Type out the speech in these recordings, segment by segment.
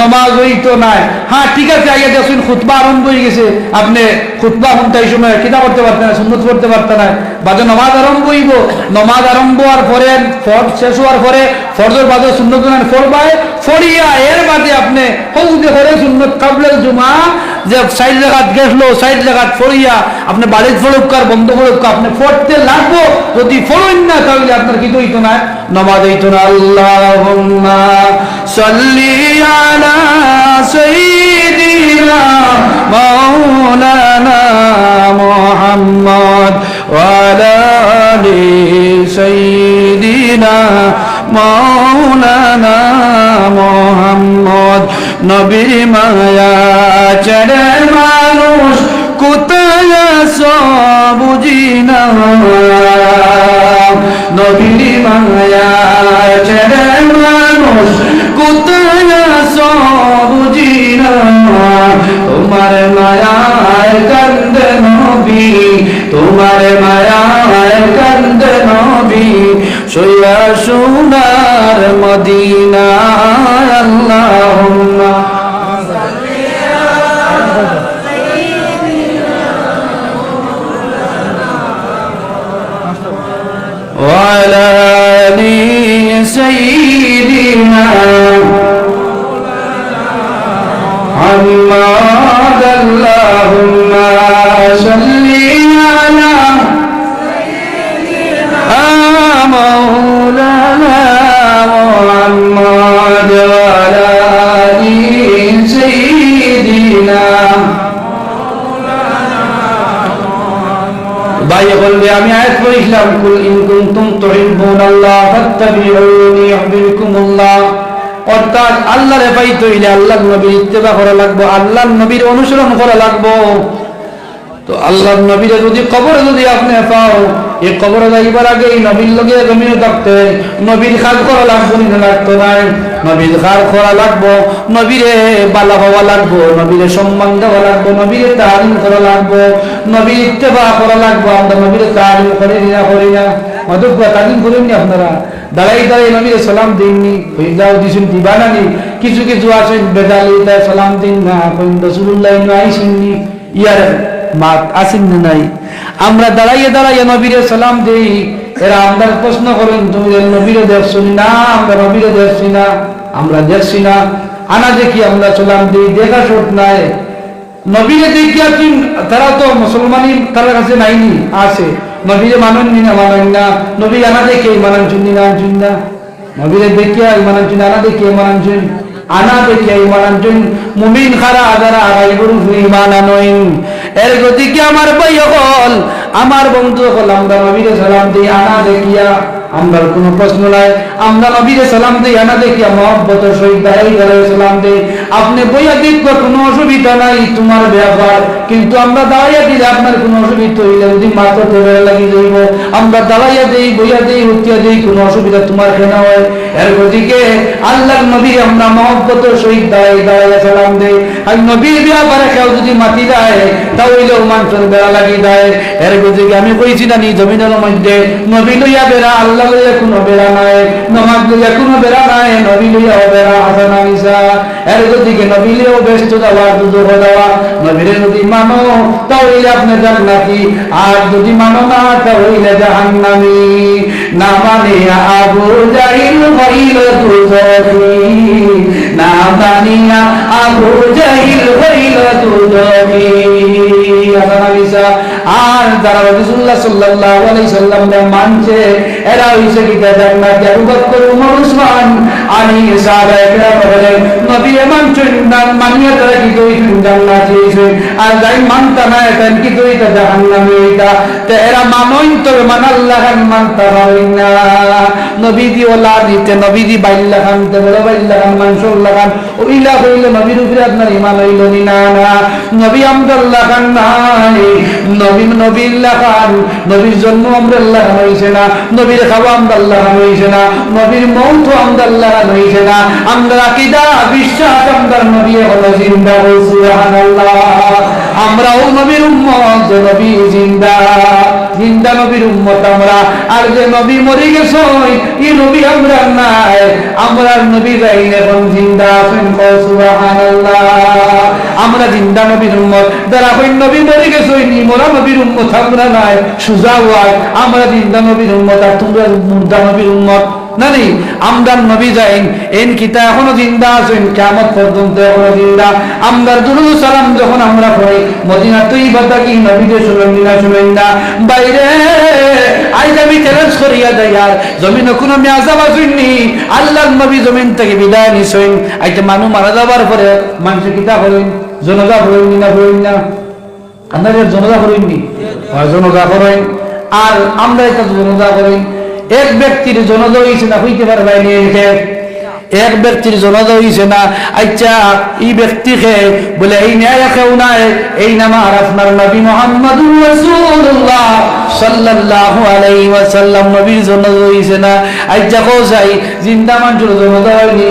নমাজ হইত নাই। হ্যাঁ ঠিক আছে আগে দেখুন, খুতবা আরম্ভ হয়ে গেছে। আপনি খুতবা শুনতে তাই সময় কিনা করতে পারতেন না, সুন্নত করতে পারতেন না। বাদে নমাজ আরম্ভ হইব। নমাজ আরম্ভ হওয়ার পরে ফর শেষ হওয়ার পরে, ফরজর বাজে সুন্নত ফরবায় ফরিয়া, এর বাদে আপনি হৌদে করে সুন্নত কাবলে জুমা, যে সাইড জায়গাত গেছলো সাইড জায়গাত ফরিয়া, আপনি বাড়ির ফলুকার বন্ধ ফলুকা আপনি ফরতে লাগবো, যদি ফলুন না, তাহলে আপনার কি হইতো না? নমাজ হইতো না। আল্লাহুম্মা সাল্লি আলা মাওলানা মুহাম্মদ। মাওলানা মোহাম্মদ নবীর মায়া ছেড়ে মানুষ কোথায় বুঝি না নবীর মায়া সোনার মদিনা আল্লাহুম্মা وعلى آل سيدنا محمد اللهم ভাই বলবে, আমি আয়াত পড়িলাম কুল ইন কুনতুম তুহিব্বুনাল্লাহ ফাত্তাবিউনি ইউহিব্বুকুমুল্লাহ। অর্থাৎ আল্লাহরে পাইতে হইলে আল্লাহর নবীর ইত্তেবা করা লাগবো, আল্লাহর নবীর অনুসরণ করা লাগবো। তো আল্লাহর নবীরে যদি কবরে যদি আপনি পাও এই কবরে যাইবার আগে নবীর লগে জমিও থাকতে, নবীর খাল করা লাগবো না লাগতো নাই নবীর খাল করা লাগবো, নবীরে বালা হওয়া লাগবো, নবীরে সম্মান দেওয়া লাগবো, নবীরে তালিম করা লাগবো, নবীর ইত্তেবা করা লাগবো, আমরা নবীরে তালিম করি না করি না। অদক্ষ তালিম করেননি আপনারা? দাঁড়াই দাঁড়াই নবীরে সালাম দিননি হইলাও দিছেন দিবানানি কিছু কিছু আছেন বেদালি তাই সালাম দিন না। কইন রসুল্লাহ আইসেননি ইয়ার মাত আসেন নাই? আমরা দাঁড়াইয়ে দাঁড়াইয়ে নবীরে সালাম দেই। এরা আমরা প্রশ্ন করেন, তুমি নবীরে দেখছ না আমরা নবীরে দেখছি না, আমরা দেখছি না। আনা দেখি আমরা সালাম দিই, দেখা শোট নাই। নবীরে দেখিয়া কি, তারা তো মুসলমানই, তার কাছে নাইনি, আছে। নবীরে মানেন না মানেন না। নবী আনা দেখে, মানান চুন না চুন না নবীরে দেখিয়া, মানান চুন আনা দেখে, মানান চুন আনা দেখিয়া ইমান চুন মুমিন খারা আদারা আগাই গরু ইমান আনইন এর গতিকে আমার ভাই হল? আমার বন্ধু হল, আমরা নবীরে সালাম দিই, আনা দেখিয়া। আমরা কোনো প্রশ্ন নাই। আমরা নবীরে সালাম দিই, আনা দেখিয়া মহব্বত দাঁড়াই সালাম দিই। আপনি বইয়া দেখবা কোনো অসুবিধা নাই তোমার ব্যাপার কিন্তু আমরা দাঁড়াইয়া দিলে আপনার কোনো অসুবিধা হইলে যদি মাথা ধরে লাগি যাইব। আমরা দাঁড়াইয়া দেই, বইয়া দেই, উঠিয়া দেই, কোনো অসুবিধা তোমার কেন হয়? এর গতিকে আল্লাহ নবী আমরা মহব্বত সহিত দাঁড়াই, দাঁড়াইয়া সালাম দেই। আর নবীর ব্যাপারে কেউ যদি মাতি দেয় তাহলে মানুষের বেড়া দেয়। এর আমি নি জমিনের মধ্যে নবী লইয়া বেড়া, আল্লাহ লইয়া কোনো বেড়া নাই, নমাজ লইয়া কোনো বেড়া নাই, নবী লইয়া বেড়া হাসানা নবীলেও ব্যস্ত দেওয়া দুধ দেওয়া। নবীরে যদি মানো তাহলে আপনি জান্নাতি। আর যদি মানো না তাহলে জাহান্নামি। না মানে আবু জাহিল হইল দুধি না মানিয়া আবু জাহিল হইল দুজখি আর যারা রাসূলুল্লাহ সাল্লাল্লাহু আলাইহি সাল্লাম মানছে, এরা হইছে কি জান্নাতি আবু বকর উমর উসমান আলী সাহাবায়ে কেরাম বলেন নবী এমন চুন্নান মানিয়া না না। আপনার ইমান হইল নি না না। নবীল্লাহ খান নবীর জন্ম আমদুল্লাহ খান হইছে না, নবীর খাওয়া আমদুল্লাহ খান হইছে না, নবীর মৌত আমদুল্লাহ খান হইছে না, আমরা বিশ্বাস আমদার নবী জিন্দা নবীর উম্মত নবী জিন্দা। জিন্দা নবীর উম্মত আমরা, আর যে নবী মরে গেছে নবী আমরা নাই, আমরা নবী এখন জিন্দা আছেন আমরা জিন্দা নবীর উম্মত। যারা নবী মরে নবীর আমরা নাই, সুজা আমরা জিন্দা নবীর আর তোমরা মুর্দা নবীর আমদার নবী যাইন, এন কিতা এখনও জিন্দা আছেন? কিয়ামত পর্যন্ত এখনও জিন্দা। আমদার দুরুদ সালাম যখন আমরা পড়ি মদিনা তুই বাদা কি নবীকে শুনেন না শুনেন না? বাইরে আইজ আমি চ্যালেঞ্জ করিয়া দেয় আর, জমিন নবী জমিন থেকে বিদায় নিছেন। আইতে মানুষ মারা যাবার পরে মানুষ কিতা করেন জনজা করেন না করেন না? আপনাদের জনজা করেননি? জনজা করেন। আর আমরা এটা জনজা করেন এক ব্যক্তির জনজা হয়েছে না হইতে পারবে না এক ব্যক্তির জনজা হয়েছে না আচ্ছা এই ব্যক্তিকে বলে এই ন্যায় কেউ নাই। এই নাম আর আপনার নবী মোহাম্মদুর রাসূলুল্লাহ সাল্লাল্লাহু আলাইহি ওয়াসাল্লাম। নবীর জনজা হয়েছে না। আচ্ছা কও যাই জিন্দা মানুষের জনজা হয়নি।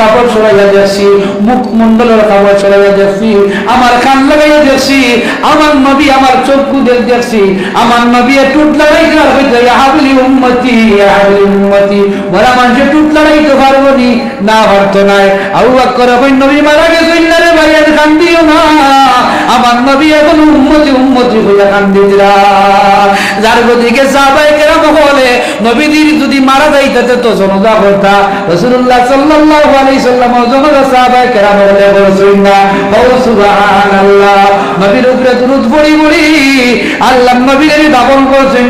কাপড় ছড়াইয়া যাচ্ছি মুখ মন্ডলের কাপড় ছড়াইয়া যাচ্ছি আমার কান লাগাইয়া যাচ্ছি আমার নবী আমার চক্ষু দেখ যাচ্ছি আমার নবী টুট দেওয়ার হইতে হাবলি উম্মতি হাবলি উম্মতি, বলা মানুষের টুট লাগাইতে পারব নি না পারতো নাই। আবু বকর কই নবী মারা গেছেন না রে ভাই, আর কান্দিও না। আমার নবী এখন উম্মতি উম্মতি হইয়া কান্দিরা যার গদিকে সাহাবায়ে কেরাম বলে, নবীজির যদি মারা যাইতে তো জনতা করতা সাল্লাম জনতা কেরাম বলে বলছেন না, ও নবীর উপরে আল্লাহ নবীর করছেন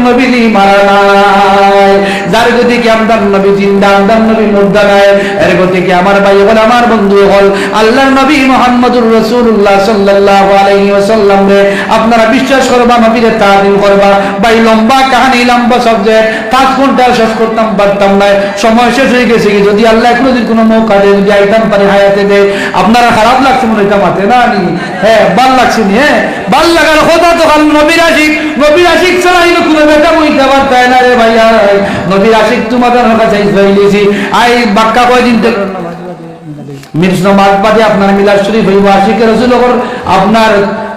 মারা নাই। যার আমদার নবী আমদার নবী নাই। এর আমার ভাই হল আমার বন্ধু হল আল্লাহর নবী মুহাম্মদুর রাসূলুল্লাহ সাল্লাল্লাহু আলাইহি ওয়াসাল্লাম রে আপনারা বিশ্বাস করবা, নবীরে তাজিম করবা, ভাই লম্বা কাহিনী, লম্বা সাবজেক্ট পাঁচ ঘণ্টা শেষ করতাম, পারতাম না। সময় শেষ হয়ে গেছে কি? যদি আল্লাহ কোনো দিন কোনো মৌকা দেয়, যদি আইতাম পারে হায়াতে দেয়, আপনারা খারাপ লাগছে মনে হইতাম হাতে না নি? হ্যাঁ ভালো লাগছে নি হ্যাঁ? ভালো লাগার কথা তো কাল নবীর আশিক নবীর আশিক ছাড়া ইনো কোনো বেটা বইতে পারতায় না রে ভাইয়া। নবীর আশিক তোমাদের কাছে চাইছি আই, বাক্কা কয়দিন মির্জ নমাজ বাদে আপনার মিলাদ শরীফ হইব। আশিকের রসুল আপনার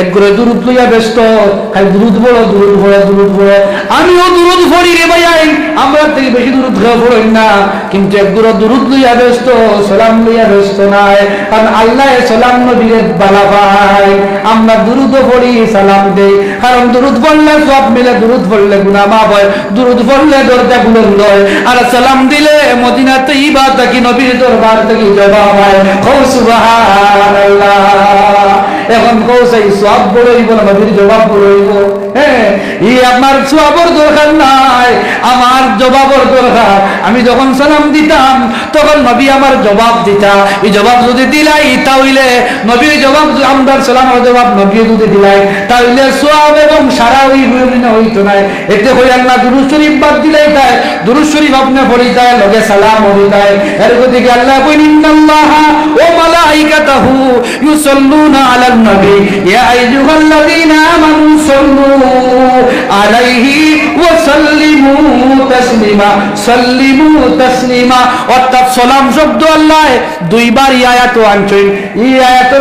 এক করে দুরুদ লইয়া ব্যস্ত, খালি দুরুদ পড়ো দুরুদ পড়ো দুরুদ পড়ো। আমিও দুরুদ পড়ি রে ভাই আমরা থেকে বেশি দুরুদ পড়ই না। কিন্তু এক গুরো দুরুদ লইয়া ব্যস্ত, সালাম লইয়া ব্যস্ত নাই। কারণ আল্লাহ সালাম নবীরে বালা ভাই আমরা দুরুদ পড়ি, সালাম দেই। কারণ দুরুদ পড়লে সব মিলে দুরুদ পড়লে গুনাহ মাফ হয়, দুরুদ পড়লে দরজা বুলন্দ হয় আর সালাম দিলে মদিনাতে ইবা থাকি, নবীর দরবার থেকে জবাব হয়। ও এখন কৌসাই সব বলইব না নবীর জবাব বলইব হ্যাঁ ই আমার সবর দরকার নাই, আমার জবাবর দরকার। আমি যখন সালাম দিতাম, তখন নবী আমার জবাব দিতা। এই জবাব যদি দিলাই, তাহলে নবীর জবাব আমদার সালামের জবাব নবী যদি দিলাই, তাহলে সব এবং সারা ওই হইতো নাই। এতে হই আল্লাহ দুরুদ শরীফ বাদ দিলাই তাই, দুরুদ শরীফ আপনি পড়ি তাই লগে সালাম হই তাই। এর গতিকে আল্লাহ কইন ইন্নাল্লাহ ও মালাইকাতাহু ইউসাল্লুনা আলান নবী। ইয়া আইয়ুহাল্লাযীনা আমানু সাল্লু আলাইহি অর্থাৎ সালাম শব্দ আল্লাহ দুইবার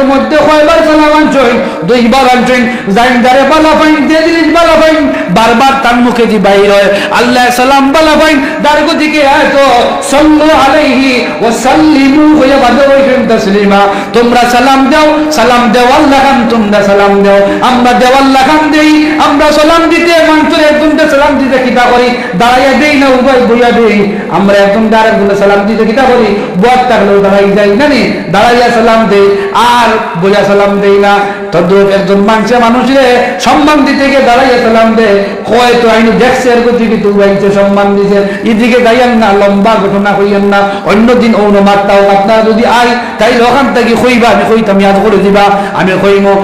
মধ্যে দুইবার বারবার তার মুখে দি হয়। আল্লাহ সালাম বালা তোমরা সালাম দাও, সালাম দেও আল্লাহ তোমরা সালাম দাও। আমরা দেও আল্লাহ দেই, আমরা সালাম দিতে মানুষের একজনকে সালাম দিতে কিতা করি? দাঁড়াইয়া দেই না, উভয় বইয়া দেই। আমরা একজন আরেকজনকে সালাম দিতে কিতা করি? বদ থাকলেও দাঁড়াই যাই। না নি? দাঁড়াইয়া সালাম দেই। আর বইয়া সালাম দেই না। তদ্রুপ একজন মানুষে মানুষের সম্মান দিতে গিয়ে দাঁড়াইয়া সালাম দেয়। কয় তো দেখছে, এর গতি কিন্তু সম্মান দিছে। এদিকে না, লম্বা ঘটনা হইয়েন না। অন্য মাত্রাও যদি আই তাই ওখান থেকে কইবা, আমি কইতাম, ইয়াদ করে দিবা, আমি কইমো।